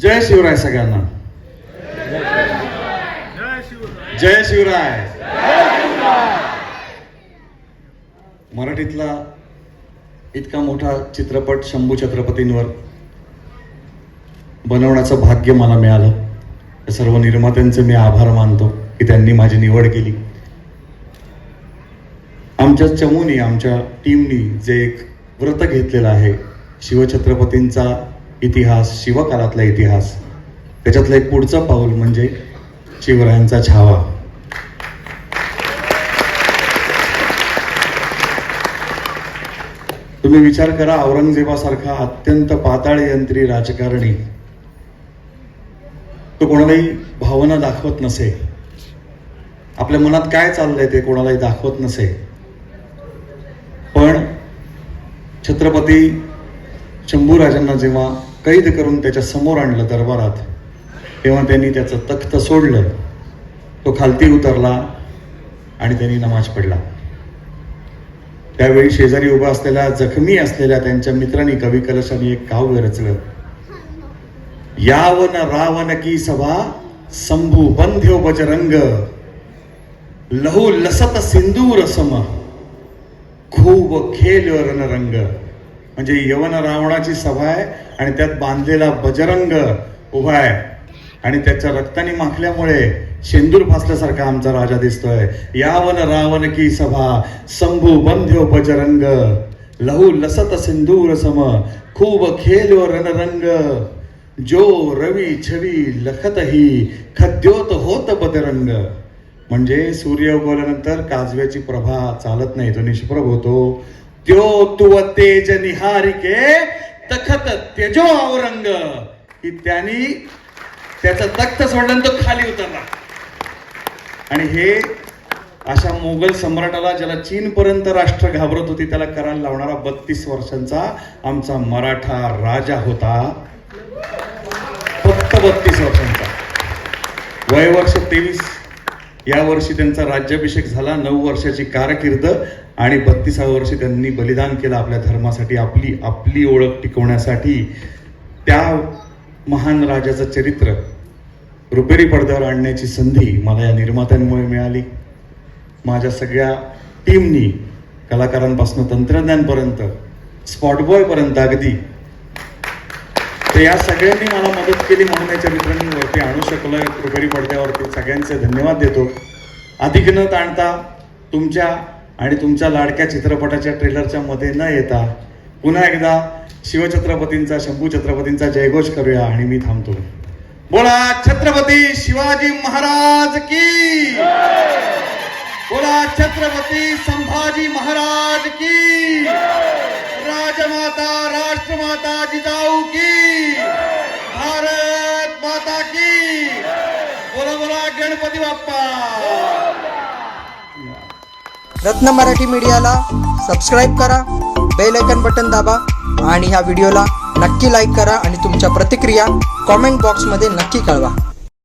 जय शिवराय सगळ्यांना. जय शिवराय. मराठीतला इतका मोठा चित्रपट शंभू छत्रपतींवर बनवण्याचं भाग्य मला मिळालं. या सर्व निर्मात्यांचे मी आभार मानतो की त्यांनी माझी निवड केली. आमच्या चमूनी आमच्या टीमनी जे एक व्रत घेतलेलं आहे शिवछत्रपतींचा इतिहास शिवकालातला इतिहास. त्याच्यातलं एक पुढचं पाऊल म्हणजे शिवरायांचा छावा. तुम्ही विचार करा औरंगजेबासारखा अत्यंत पाताळ यंत्री राजकारणी तो कोणालाही भावना दाखवत नसे. आपल्या मनात काय चाललंय ते कोणालाही दाखवत नसे. पण छत्रपती शंभूराजांना जेव्हा कैद करून त्याच्यासमोर आणलं दरबारात. तेव्हा त्यांनी त्याचं तख्त सोडलं. तो खालती उतरला आणि त्यांनी नमाज पडला त्यावेळी शेजारी उभा असलेल्या जखमी असलेल्या त्यांच्या मित्रांनी कवी कलशाने एक काव्य रचलं यावन रावण की सभा संभू बंध्यो बजरंग. लहू लसत सिंदूर सम. खूप खेल रणरंग म्हणजे यवन रावणाची सभा आहे आणि त्यात बांधलेला बजरंग उभा आहे. आणि त्याच्या रक्ताने माखल्यामुळे शेंदूर फासल्यासारखा आमचा राजा दिसतोय. यावन रावण की सभा संभू बंध्यो बजरंग लहू लसत सिंदूर सम खूप खेल रणरंग जो रवी छवी लखत ही खद्योत होत बदरंग म्हणजे सूर्य उगवल्यानंतर काजव्याची प्रभा चालत नाही तो निष्प्रभ होतो. द्योतुव तेज निहारिके तखत तेजो औरंग ही त्यांनी त्याचा तख्त सोडला तो खाली उतरला. आणि हे अशा मोगल सम्राटाला ज्याला चीन पर्यंत राष्ट्र घाबरत होती त्याला करायला लावणारा बत्तीस वर्षांचा आमचा मराठा राजा होता. फक्त बत्तीस वर्षांचा. वय वर्ष तेवीस. या वर्षी त्यांचा राज्याभिषेक झाला नऊ वर्षाची कारकीर्द आणि बत्तीसाव्या वर्षी त्यांनी बलिदान केलं आपल्या धर्मासाठी आपली आपली ओळख टिकवण्यासाठी. त्या महान राजाचं चरित्र रुपेरी पडद्यावर आणण्याची संधी मला या निर्मात्यांमुळे मिळाली. माझ्या सगळ्या टीमनी कलाकारांपासून तंत्रज्ञानपर्यंत स्पॉटबॉयपर्यंत अगदी तर या सगळ्यांनी मला मदत केली म्हणून याच्या चरित्रांनी वरती आणू शकलोय. रुपेरी पडद्यावरती सगळ्यांचे धन्यवाद देतो. अधिक न ताणता तुमच्या आणि तुमच्या लाडक्या चित्रपटाच्या ट्रेलरच्या मध्ये न येता पुन्हा एकदा शिवछत्रपतींचा शंभू छत्रपतींचा जयघोष करूया आणि मी थांबतो. बोला छत्रपती शिवाजी महाराज की? बोला छत्रपती संभाजी महाराज की? राजमाता राष्ट्रमाता जिजाऊ की। भारत माता की। बोला बोला गणपती बाप्पा। रत्न मराठी मीडियाला सबस्क्राईब करा बेल आयकन बटन दाबा आणि ह्या व्हिडिओला नक्की लाईक करा आणि तुमच्या प्रतिक्रिया कॉमेंट बॉक्समध्ये नक्की कळवा.